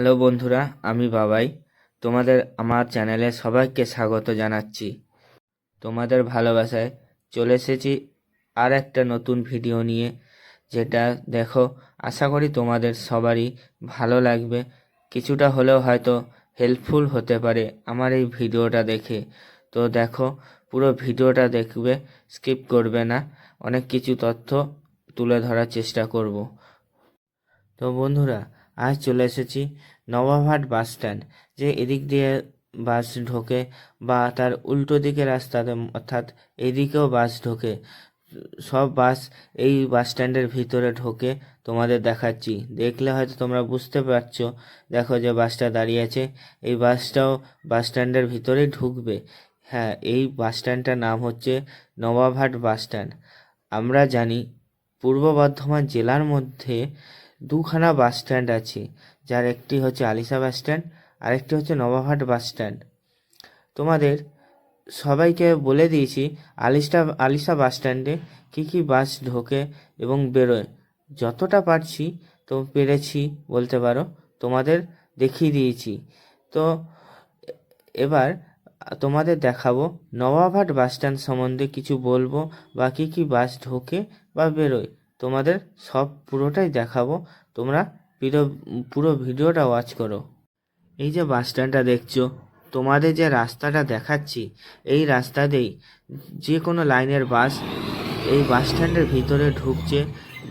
Hello বন্ধুরা, আমি বাবাই। তোমাদের আমার চ্যানেলে সবাইকে স্বাগত জানাচ্ছি। তোমাদের ভালোবাসায় চলে এসেছি আর একটা নতুন ভিডিও নিয়ে। যেটা দেখো, আশা করি তোমাদের সবারই ভালো লাগবে। কিছুটা হলেও হয়তো হেল্পফুল হতে পারে আমার এই ভিডিওটা দেখে। তো দেখো, পুরো ভিডিওটা দেখবে স্কিপ করবে না। অনেক কিছু তথ্য তুলে ধরার চেষ্টা করব। তো বন্ধুরা আজ চলে এসেছি নবাবহাট বাস স্ট্যান্ড, যে এদিক দিয়ে বাস ঢোকে বা তার উল্টো দিকে রাস্তাতে অর্থাৎ এদিকেও বাস ঢোকে। সব বাস এই বাস স্ট্যান্ডের ভিতরে ঢোকে। তোমাদের দেখাচ্ছি। দেখলে হয়তো তোমরা বুঝতে পারছ। দেখো যে বাসটা দাঁড়িয়ে আছে। এই বাসটাও বাস স্ট্যান্ডের ভিতরেই ঢুকবে। হ্যাঁ এই বাস স্ট্যান্ডটার নাম হচ্ছে নবাবহাট বাস স্ট্যান্ড। আমরা জানি পূর্ব বর্ধমান জেলার মধ্যে দুখানা বাস স্ট্যান্ড আছে, যার একটি হচ্ছে আলিশা বাস স্ট্যান্ড, আরেকটি হচ্ছে নবাবহাট বাস স্ট্যান্ড। তোমাদের সবাইকে বলে দিয়েছি আলিশা আলিশা বাস স্ট্যান্ডে কী কী বাস ঢোকে এবং বেরোয়। যতটা পারছি তো পেরেছি বলতে পারো, তোমাদের দেখিয়ে দিয়েছি। তো এবার তোমাদের দেখাবো নবাবহাট বাস স্ট্যান্ড সম্বন্ধে কিছু বলব বা কী কী বাস ঢোকে বা বেরোয়। তোমাদের সব পুরোটাই দেখাবো। তোমরা পুরো পুরো ভিডিওটা ওয়াচ করো। এই যে বাস স্ট্যান্ডটা দেখছ, তোমাদের যে রাস্তাটা দেখাচ্ছি, এই রাস্তা দিয়েই যে কোনো লাইনের বাস এই বাস স্ট্যান্ডের ভিতরে ঢুকছে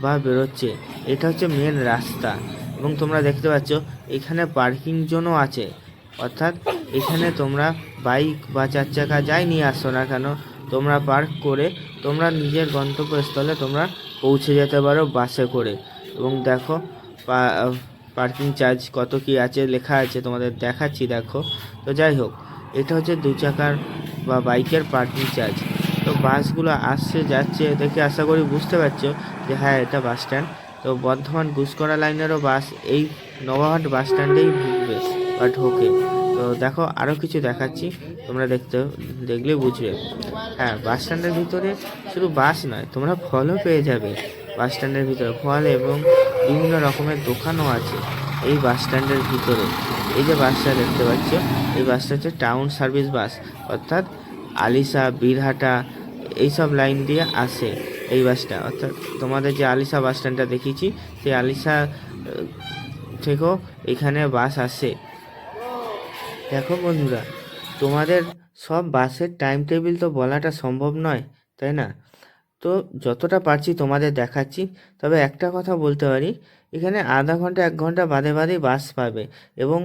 বা বেরোচ্ছে, এটা হচ্ছে মেন রাস্তা। এবং তোমরা দেখতে পাচ্ছ, এখানে পার্কিং জোনও আছে। অর্থাৎ এখানে তোমরা বাইক বা চার চাকা যাই নিয়ে আসো না কেন, তোমরা পার্ক করে তোমরা নিজের গন্তব্যস্থলে তোমরা পৌঁছে যেতে পারো বাসে করে। এবং দেখো পার্কিং চার্জ কত কি আছে লেখা আছে, তোমাদের দেখাচ্ছি, দেখো। তো যাই হোক, এটা হচ্ছে দু চাকার বা বাইকের পার্কিং চার্জ তো বাসগুলো আসছে, যাচ্ছে দেখে আশা করি বুঝতে পারছ যে হ্যাঁ এটা বাস স্ট্যান্ড তো বর্ধমান গুসকরা লাইনেরও বাস এই নবাহাট বাস স্ট্যান্ডেই ঢুকবে বা ঢোকে। তো দেখো আরও কিছু দেখাচ্ছি। তোমরা দেখতে, দেখলে বুঝবে। হ্যাঁ বাস স্ট্যান্ডের ভিতরে শুধু বাস নয়, তোমরা ফলও পেয়ে যাবে বাস স্ট্যান্ডের ভিতরে। ফল এবং বিভিন্ন রকমের দোকানও আছে এই বাস স্ট্যান্ডের ভিতরে। এই যে বাসটা দেখতে পাচ্ছ, এই বাসটা হচ্ছে টাউন সার্ভিস বাস, অর্থাৎ আলিশা, বীরহাটা, এইসব লাইন দিয়ে আসে এই বাসটা। অর্থাৎ তোমাদের যে আলিশা বাস স্ট্যান্ডটা দেখিয়েছি, সেই আলিশা থেকেও এখানে বাস আসে। দেখো বন্ধুরা, তোমাদের সব বাসের টাইম টেবিল তো বলাটা সম্ভব নয়, তাই না? তো যতটা পারছি তোমাদের দেখাচ্ছি, তবে একটা কথা বলতে পারি, এখানে আধা ঘণ্টা, এক ঘণ্টা বাদে বাদে বাস পাবে এবং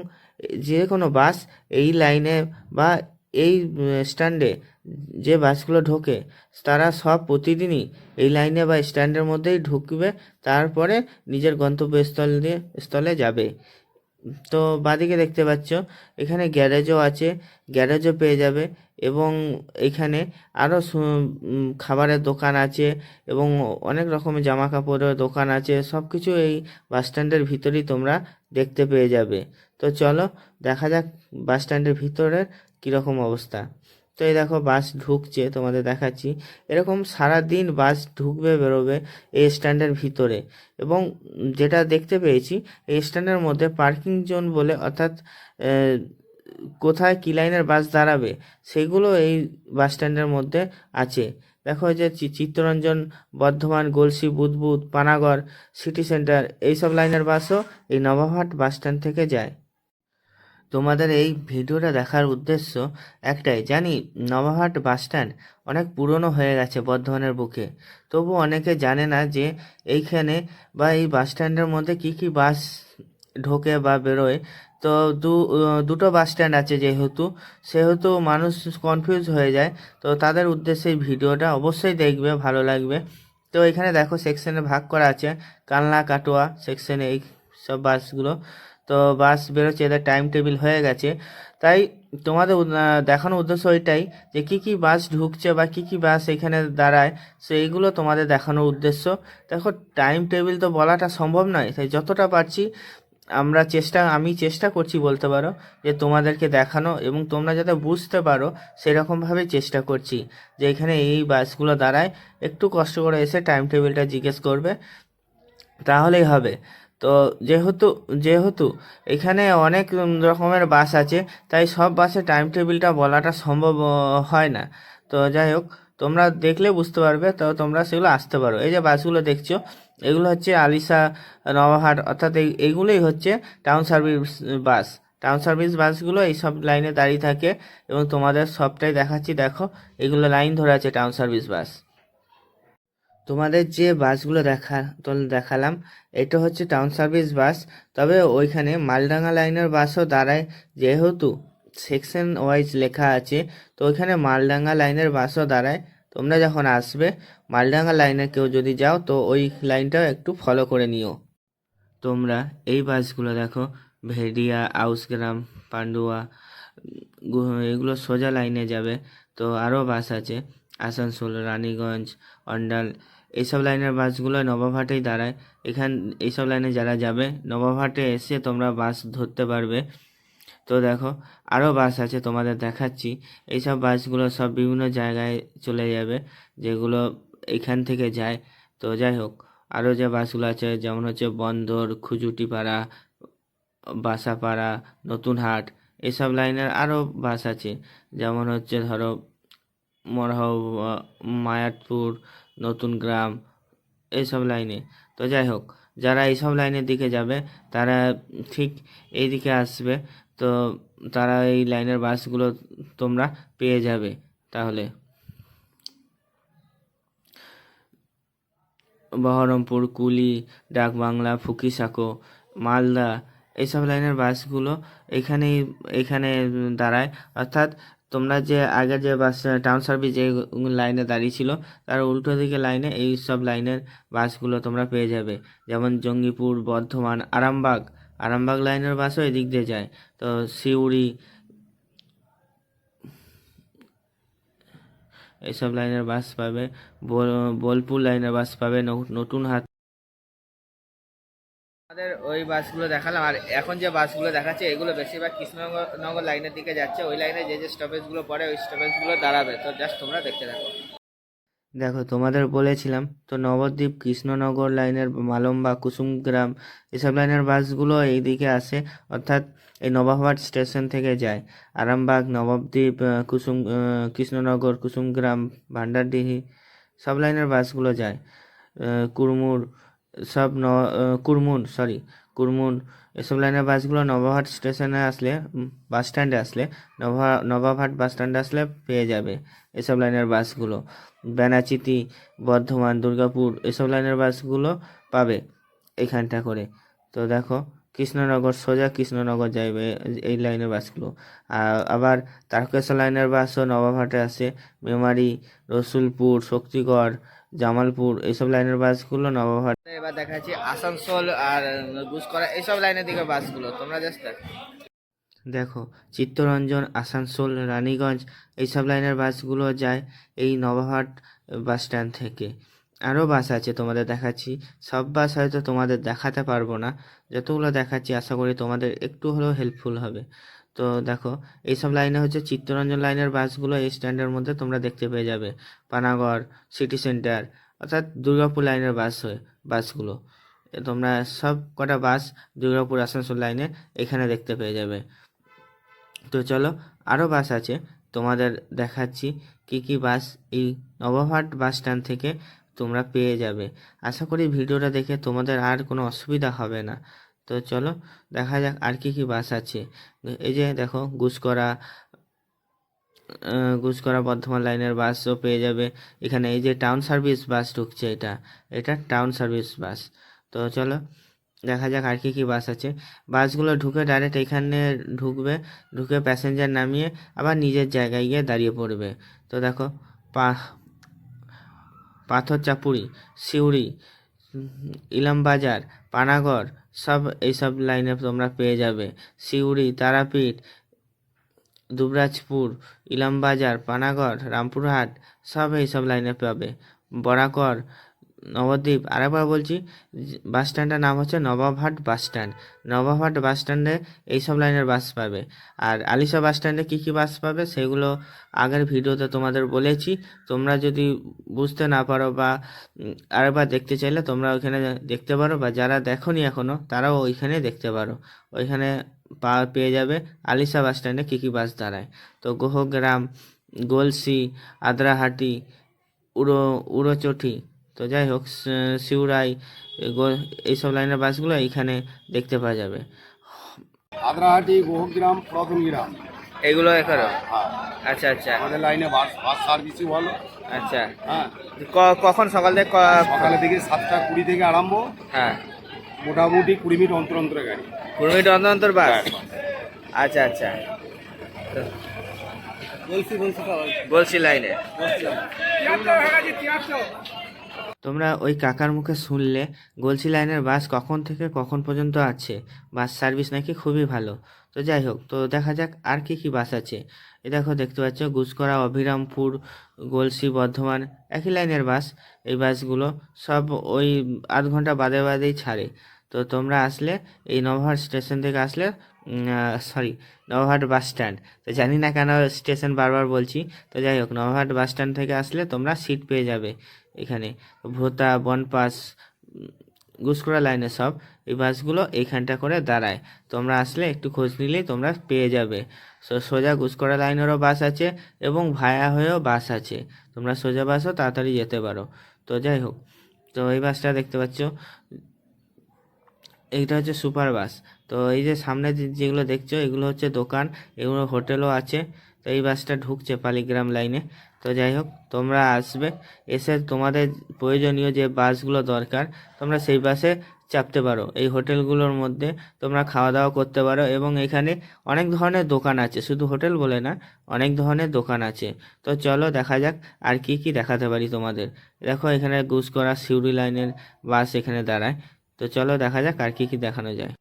যে কোনো বাস এই লাইনে বা এই স্ট্যান্ডে যে বাসগুলো ঢোকে, তারা সব প্রতিদিনই এই লাইনে বা স্ট্যান্ডের মধ্যেই ঢুকবে, তারপরে নিজের গন্তব্যস্থল দিয়ে স্থলে যাবে। তো বাদিকে দেখতে পাচ্ছ, এখানে গ্যারেজও আছে, গ্যারেজও পেয়ে যাবে এবং এখানে আরও খাবারের দোকান আছে এবং অনেক রকমের জামা কাপড়ের দোকান আছে সব কিছু এই বাসস্ট্যান্ডের ভিতরেই তোমরা দেখতে পেয়ে যাবে। তো চলো দেখা যাক বাসস্ট্যান্ডের ভিতরের কীরকম অবস্থা। তো এই দেখো বাস ঢুকছে, তোমাদের দেখাচ্ছি। এরকম সারা দিন বাস ঢুকবে, বেরোবে এই স্ট্যান্ডের ভিতরে। এবং যেটা দেখতে পেয়েছি, এই স্ট্যান্ডের মধ্যে পার্কিং জোন বলে, অর্থাৎ কোথায় কী লাইনের বাস দাঁড়াবে, সেগুলো এই বাস স্ট্যান্ডের মধ্যে আছে। দেখো যে চিত্তরঞ্জন, বর্ধমান, গলসি বুদবুদ পানাগড়, সিটি সেন্টার, এইসব লাইনের বাসও এই নবাবহাট বাস স্ট্যান্ড থেকে যায়। তোমাদের এই ভিডিওটা দেখার উদ্দেশ্য একটাই, জানি নবাবহাট বাস স্ট্যান্ড অনেক পুরনো হয়ে গেছে বর্ধমানের বুকে। তবু অনেকে জানে না যে এইখানে বা এই বাস স্ট্যান্ডের মধ্যে কি কি বাস ঢোকে বা বেরোয়। তো দু, দুটো বাস স্ট্যান্ড আছে যেহেতু, সেহেতু মানুষ কনফিউজ হয়ে যায়। তো তাদের উদ্দেশ্যে এই ভিডিওটা অবশ্যই দেখবে, ভালো লাগবে। তো এখানে দেখো সেকশনে ভাগ করা আছে, কালনা কাটোয়া সেকশনে এই সব বাসগুলো। তো বাস বেরোচ্ছে, এদের টাইম টেবিল হয়ে গেছে। তাই তোমাদের দেখানোর উদ্দেশ্য ওইটাই যে কি কি বাস ঢুকছে বা কি কি বাস এখানে দাঁড়ায় সেইগুলো তোমাদের দেখানোর উদ্দেশ্য। দেখো টাইম টেবিল তো বলাটা সম্ভব নয়, তাই যতটা পারছি আমরা চেষ্টা, আমি চেষ্টা করছি বলতে পারো যে তোমাদেরকে দেখানো এবং তোমরা যাতে বুঝতে পারো সেরকমভাবে চেষ্টা করছি যে এখানে এই বাসগুলো দাঁড়ায়। একটু কষ্ট করে এসে টাইম টেবিলটা জিজ্ঞেস করবে, তাহলেই হবে। তো যেহেতু যেহেতু এখানে অনেক রকমের বাস আছে, তাই সব বাসে টাইম টেবিলটা বলাটা সম্ভব হয় না। তো যাই হোক, তোমরা দেখলে বুঝতে পারবে, তো তোমরা সেগুলো আসতে পারো। এই যে বাসগুলো দেখছ, এগুলো হচ্ছে আলিশা নবাহাট অর্থাৎ এই- এইগুলোই হচ্ছে town service bus. Town service বাসগুলো এই সব লাইনে দাঁড়িয়ে থাকে এবং তোমাদের সবটাই দেখাচ্ছি। দেখো, এগুলো লাইন ধরে আছে টাউন সার্ভিস বাস। তোমাদের যে বাসগুলো দেখা দেখালাম, এটা হচ্ছে টাউন সার্ভিস বাস তবে ওইখানে মালডাঙ্গা লাইনের বাসও দাঁড়ায় যেহেতু সেকশন ওয়াইজ লেখা আছে, তো ওইখানে মালডাঙ্গা লাইনের বাসও দাঁড়ায়। তোমরা যখন আসবে, মালডাঙ্গা লাইনে কেউ যদি যাও, তো ওই লাইনটাও একটু ফলো করে নিও। তোমরা এই বাসগুলো দেখো, ভেড়িয়া, আউসগ্রাম, পান্ডুয়া এগুলো সোজা লাইনে যাবে, তো আরও বাস আছে, আসানসোল, রানীগঞ্জ, অন্ডাল এইসব লাইনের বাসগুলো নবাবহাটেই দাঁড়ায়। এখান এইসব লাইনে যারা যাবে নবাবহাটে এসে তোমরা বাস ধরতে পারবে। তো দেখো আরও বাস আছে তোমাদের দেখাচ্ছি। এইসব বাসগুলো সব বিভিন্ন জায়গায় চলে যাবে, যেগুলো এখান থেকে যায়। তো যাই হোক আরও যে বাসগুলো আছে, যেমন হচ্ছে বন্দর, খুজুটিপাড়া, বাসাপাড়া নতুনহাট এসব লাইনের আরও বাস আছে। যেমন হচ্ছে ধরো, মরহব মায়াতপুর নতুন গ্রাম, এইসব লাইনে। তো যাই হোক, যারা এইসব লাইনের দিকে যাবে, তারা ঠিক এই দিকে আসবে। তো তারা এই লাইনের বাসগুলো তোমরা পেয়ে যাবে তাহলে। বহরমপুর, কুলি, ডাকবাংলা, ফুকিসাকো, মালদা, এইসব লাইনের বাসগুলো এখানেই, এখানে দাঁড়ায়। অর্থাৎ তোমরা যে আগে যে বাস টাউন সার্ভিস যে লাইনে দাঁড়িয়ে ছিল, তার উল্টো দিকে লাইনে এই সব লাইনের বাসগুলো তোমরা পেয়ে যাবে। যেমন জঙ্গিপুর, বর্ধমান, আরামবাগ। আরামবাগ লাইনের বাসও এদিক দিয়ে যায়। তো সিউড়ি এইসব লাইনের বাস পাবে। বোল- বোলপুর লাইনের বাস পাবে। নতুন হাট আমাদের ওই বাসগুলো দেখালাম। আর এখন যে বাসগুলো দেখাচ্ছে, এগুলো বেশিরভাগ কৃষ্ণনগর লাইনের দিকে যাচ্ছে। ওই লাইনে যে যে স্টপেজগুলো পড়ে, ওই স্টপেজগুলো দাঁড়াবে। তো জাস্ট তোমরা দেখতে থাকো। দেখো, তোমাদের বলেছিলাম, তো নবদ্বীপ, কৃষ্ণনগর লাইনের মালম্বা, কুসুমগ্রাম, এসব লাইনের বাসগুলো এই দিকে আসে। অর্থাৎ এই নবাবহাট স্টেশন থেকে যায়। আরামবাগ, নবদ্বীপ কুসুম কৃষ্ণনগর, কুসুমগ্রাম, ভান্ডারডিহি, সব লাইনের বাসগুলো যায়। কুরমুর সব ন কুরমুন সরি কুরমুন, এসব লাইনের বাসগুলো নবাবহাট স্টেশনে আসলে বাস স্ট্যান্ডে আসলে নবা নবাবহাট বাস স্ট্যান্ডে আসলে পেয়ে যাবে এসব লাইনের বাসগুলো। বেনাচিতি, বর্ধমান, দুর্গাপুর, এসব লাইনের বাসগুলো পাবে এখানটা করে। তো দেখো কৃষ্ণনগর, সোজা কৃষ্ণনগর যাইবে, এই লাইনের বাসগুলো আবার তারকেশ্বর লাইনের বাসও নবাবহাটে আসে মেমারি, রসুলপুর, শক্তিগড়, জামালপুর, এইসব লাইনের বাসগুলো নবাবহাট। এবার দেখাচ্ছি আসানসোল আর গুসকরা এইসব লাইনের দিকে বাসগুলো তোমরা জাস্ট দেখো। চিত্তরঞ্জন, আসানসোল, রানীগঞ্জ, এইসব লাইনের বাসগুলো যায় এই নবাবহাট বাস স্ট্যান্ড থেকে। আরও বাস আছে তোমাদের দেখাচ্ছি। সব বাস হয়তো তোমাদের দেখাতে পারব না। যতগুলো দেখাচ্ছি, আশা করি তোমাদের একটু হলেও হেল্পফুল হবে। তো দেখো, এইসব লাইনে হচ্ছে চিত্তরঞ্জন লাইনের বাসগুলো এই স্ট্যান্ডের মধ্যে তোমরা দেখতে পেয়ে যাবে। পানাগড় সিটি সেন্টার অর্থাৎ দুর্গাপুর লাইনের বাস হয়, বাসগুলো। তোমরা সব কটা বাস দুর্গাপুর, আসানসোল লাইনে এখানে দেখতে পেয়ে যাবে। তো চলো আরও বাস আছে। তোমাদের দেখাচ্ছি কি কি বাস এই নবহাট বাস স্ট্যান্ড থেকে তোমরা পেয়ে যাবে। আশা করি ভিডিওটা দেখে তোমাদের আর কোনো অসুবিধা হবে না। তো চলো, দেখা যাক আর কি কি বাস আছে। এই যে দেখো গুসকরা গুসকরা বর্ধমান লাইনের বাসও পেয়ে যাবে। এখানে এই যে টাউন সার্ভিস বাস ঢুকছে এটা এটা টাউন সার্ভিস বাস তো চলো, দেখা যাক আর কি কি বাস আছে। বাসগুলো ঢুকে ডাইরেক্ট এখানে ঢুকবে, ঢুকে প্যাসেঞ্জার নামিয়ে আবার নিজের জায়গায় গিয়ে দাঁড়িয়ে পড়বে। তো দেখো পাথর চাপুরি, সিউড়ি, ইলামবাজার, পানাগড়, সব এইসব লাইনে তোমরা পেয়ে যাবে। সিউড়ি, তারাপীঠ, দুবরাজপুর, ইলামবাজার, পানাগড়, রামপুরহাট, সব এইসব লাইনে পাবে। বরাকর নবদ্বীপ। আরেকবার বলছি যে বাস স্ট্যান্ডের নাম হচ্ছে Nawabhat bus stand. Nawabhat bus স্ট্যান্ডে এইসব লাইনের বাস পাবে। আর আলিশা বাস স্ট্যান্ডে কী কী বাস পাবে সেগুলো আগের ভিডিওতে তোমাদের বলেছি। তোমরা যদি বুঝতে না পারো বা আরেকবার দেখতে চাইলে তোমরা ওইখানে দেখতে পারো বা যারা দেখোনি এখনও তারাও ওইখানে দেখতে পারো। ওইখানে পা পেয়ে যাবে আলিশা বাস স্ট্যান্ডে কী কী বাস দাঁড়ায়। তো গোহগ্রাম গলসি, আদ্রাহাটি, উড়ো, উড়োচটি তো যাই হোক স- সিউড়াই গো- এইসব লাইনের বাসগুলো এখানে দেখতে পাওয়া যাবে। আদ্রাহাটি গোহগ্রাম প্রথম গ্রাম এগুলো এখানে? হ্যাঁ। আচ্ছা আচ্ছা। আমাদের লাইনে বাস বাস সার্ভিসই ভালো। আচ্ছা। হ্যাঁ। কখন? সকাল থেকে ক- সকালে থেকে সাতটা কুড়ি থেকে আরম্ভ। হ্যাঁ। মোটামুটি কুড়ি মিনিট অন্তর অন্তর গাড়ি। কুড়ি মিনিট অন্তর অন্তর বাস? আচ্ছা আচ্ছা। তো- বলছি বলছি বলছি লাইনে। তোমরা ওই কাকার মুখে শুনলে গলসি লাইনের বাস কখন থেকে কখন পর্যন্ত আছে? বাস সার্ভিস নাকি খুবই ভালো। তো যাই হোক, তো দেখা যাক আর কি কি বাস আছে। এই দেখো, দেখতে পাচ্ছ গুসকরা অভিরামপুর গলসি বর্ধমান, একই লাইনের বাস। এই বাসগুলো সব ওই আধ ঘণ্টা বাদে বাদেই ছাড়ে। তো তোমরা আসলে এই নবহাট স্টেশন থেকে আসলে সরি নবহাট বাস স্ট্যান্ড। তো জানি না কেন স্টেশন বারবার বলছি। তো যাই হোক নবহাট বাস স্ট্যান্ড থেকে আসলে তোমরা সিট পেয়ে যাবে। এখানে ভোতা বনপাস উম, গুসকরা লাইনে সব এই বাসগুলো এইখানটা করে দাঁড়ায়। তোমরা আসলে একটু খোঁজ নিলেই তোমরা পেয়ে যাবে। সো সোজা গুসকরা লাইনেরও বাস আছে এবং ভায়া হয়েও বাস আছে। তোমরা সোজা বাসও তাড়াতাড়ি যেতে পারো। তো যাই হোক তো এই বাসটা দেখতে পাচ্ছ এইটা হচ্ছে সুপার বাস। তো এই যে সামনে যেগুলো দেখছ এগুলো হচ্ছে দোকান এগুলো হোটেলও আছে। তো এই বাসটা ঢুকছে পালিগ্রাম লাইনে। তো যাই হোক, তোমরা আসবে, এসে তোমাদের প্রয়োজনীয় যে বাসগুলো দরকার, তোমরা সেই বাসে চাপতে পারো। এই হোটেলগুলোর মধ্যে তোমরা খাওয়া দাওয়া করতে পারো এবং এখানে অনেক ধরনের দোকান আছে। শুধু হোটেল বলে না, অনেক ধরনের দোকান আছে। তো চলো দেখা যাক আর কি কি দেখাতে পারি তোমাদের। দেখো এখানে গুসকরা সিউড়ি লাইনের বাস এখানে দাঁড়ায়। তো চলো দেখা যাক আর কি কি দেখানো যায়।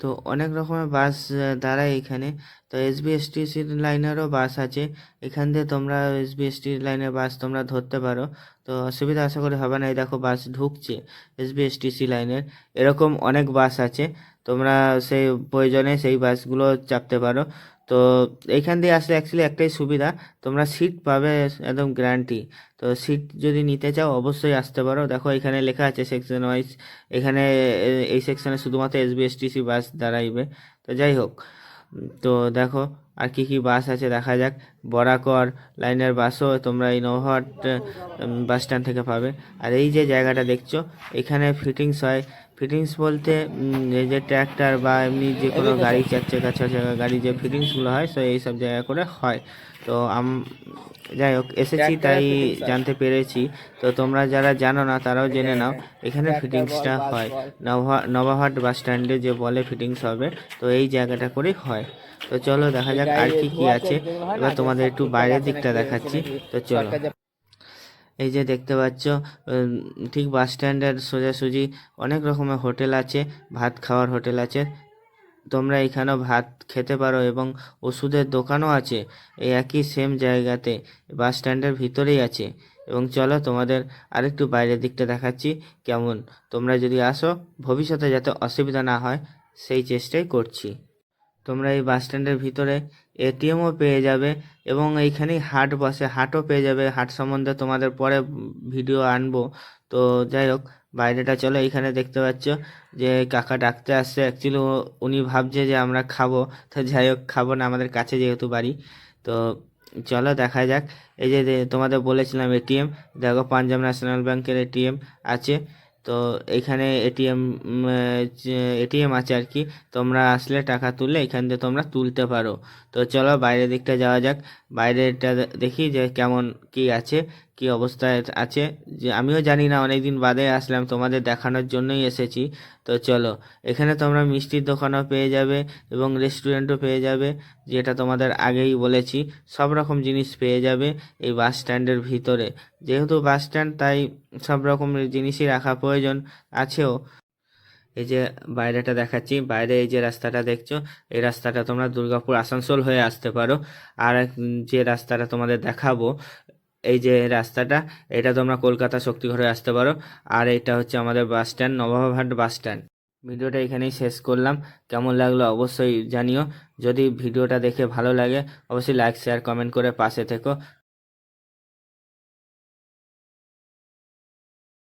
তো অনেক রকমের বাস দাঁড়ায় এখানে। তো এস এসবিএসটিসি লাইনেরও বাস আছে। এখান দিয়ে তোমরা এস এসবিএসটি লাইনের বাস তোমরা ধরতে পারো। তো অসুবিধা আশা করি হবে না। এই দেখো বাস ঢুকছে এস এসবিএসটিসি লাইনের। এরকম অনেক বাস আছে। তোমরা সেই প্রয়োজনে সেই বাসগুলো চাপতে পারো। তো এইখান দিয়ে আসলে অ্যাকচুয়ালি একটাই সুবিধা, তোমরা সিট পাবে একদম গ্যারান্টি তো সিট যদি নিতে চাও, অবশ্যই আসতে পারো। দেখো এখানে লেখা আছে সেকশন ওয়াইজ এখানে এই সেকশনে শুধুমাত্র এস এসবিএসটিসি বাস দাঁড়াইবে। তো যাই হোক, তো দেখো আর কি কি বাস আছে, দেখা যাক। বরাকর, লাইনের বাসও তোমরা এই নৌহাট বাস স্ট্যান্ড থেকে পাবে। আর এই যে জায়গাটা দেখছ, এখানে ফিটিংস হয়। ফিটিংস বলতে এই যে ট্র্যাক্টর বা এমনি যে কোনো গাড়ি চার চাকা ছ চাকা গাড়ি যে ফিটিংসগুলো হয় তো এই সব জায়গা করে হয়। তো আম যাই হোক এসেছি তাই জানতে পেরেছি। তো তোমরা যারা জানো না তারাও জেনে নাও এখানে ফিটিংসটা হয়। নবাহাট বাস স্ট্যান্ডে যে বলে ফিটিংস হবে তো এই জায়গাটা করেই হয়। তো চলো দেখা যাক আর কি কি আছে। এবার তোমাদের একটু বাইরের দিকটা দেখাচ্ছি। তো চলো। এই যে দেখতে পাচ্ছ ঠিক বাস স্ট্যান্ডের সোজাসুজি অনেক রকমের হোটেল আছে, ভাত খাওয়ার হোটেল আছে। তোমরা এখানেও ভাত খেতে পারো এবং ওষুধের দোকানও আছে, এই একই সেম জায়গাতে, বাস স্ট্যান্ডের ভিতরেই আছে। এবং চলো তোমাদের আরেকটু বাইরের দিকটা দেখাচ্ছি কেমন। তোমরা যদি আসো, ভবিষ্যতে যাতে অসুবিধা না হয়, সেই চেষ্টাই করছি। তোমরা এই বাস স্ট্যান্ডের ভিতরে এটিএমও পেয়ে যাবে এবং এইখানেই হাট বসে, হাটও পেয়ে যাবে। হাট সম্বন্ধে তোমাদের পরে ভিডিও আনব। তো যাই হোক, বাইরেটা চলো, এইখানে দেখতে পাচ্ছ যে কাকা ডাকতে আসছে। অ্যাকচুয়ালি উনি ভাবছে যে আমরা খাব। তো যাই হোক, খাব না, আমাদের কাছে যেহেতু বাড়ি। তো চলো, দেখা যাক। এই যে তোমাদের বলেছিলাম এটিএম দেখো পাঞ্জাব ন্যাশনাল ব্যাংকের এটিএম আছে। তো এখানে এটিএম এটিএম আছে আর কি। তোমরা আসলে টাকা তুললে এখান দিয়ে তোমরা তুলতে পারো। তো চলো বাইরের দিকটা যাওয়া যাক। বাইরেটা দেখি যে কেমন কি আছে। কি অবস্থায় আছে? যে আমিও জানি না অনেক দিন বাদে আসলাম, তোমাদের দেখানোর জন্যই এসেছি। তো চলো, এখানে তোমরা মিষ্টির দোকানও পেয়ে যাবে এবং রেস্টুরেন্টও পেয়ে যাবে, যেটা তোমাদের আগেই বলেছি। সব রকম জিনিস পেয়ে যাবে এই বাস স্ট্যান্ডের ভিতরে। যেহেতু বাস স্ট্যান্ড তাই সব রকমের জিনিসই রাখা প্রয়োজন আছেও। এই যে বাইরেটা দেখাচ্ছি, বাইরে এই যে রাস্তাটা দেখছ, এই রাস্তাটা তোমরা দুর্গাপুর আসানসোল হয়ে আসতে পারো। আর যে রাস্তাটা তোমাদের দেখাবো এই যে রাস্তাটা, এটা তোমরা কলকাতা শক্তিঘরে আসতে পারো। আর এটা হচ্ছে আমাদের bus stand Nawabhat bus stand ভিডিওটা এখানেই শেষ করলাম। কেমন লাগল অবশ্যই জানিও। যদি ভিডিওটা দেখে ভালো লাগে, অবশ্যই লাইক শেয়ার কমেন্ট করে পাশে থেকো।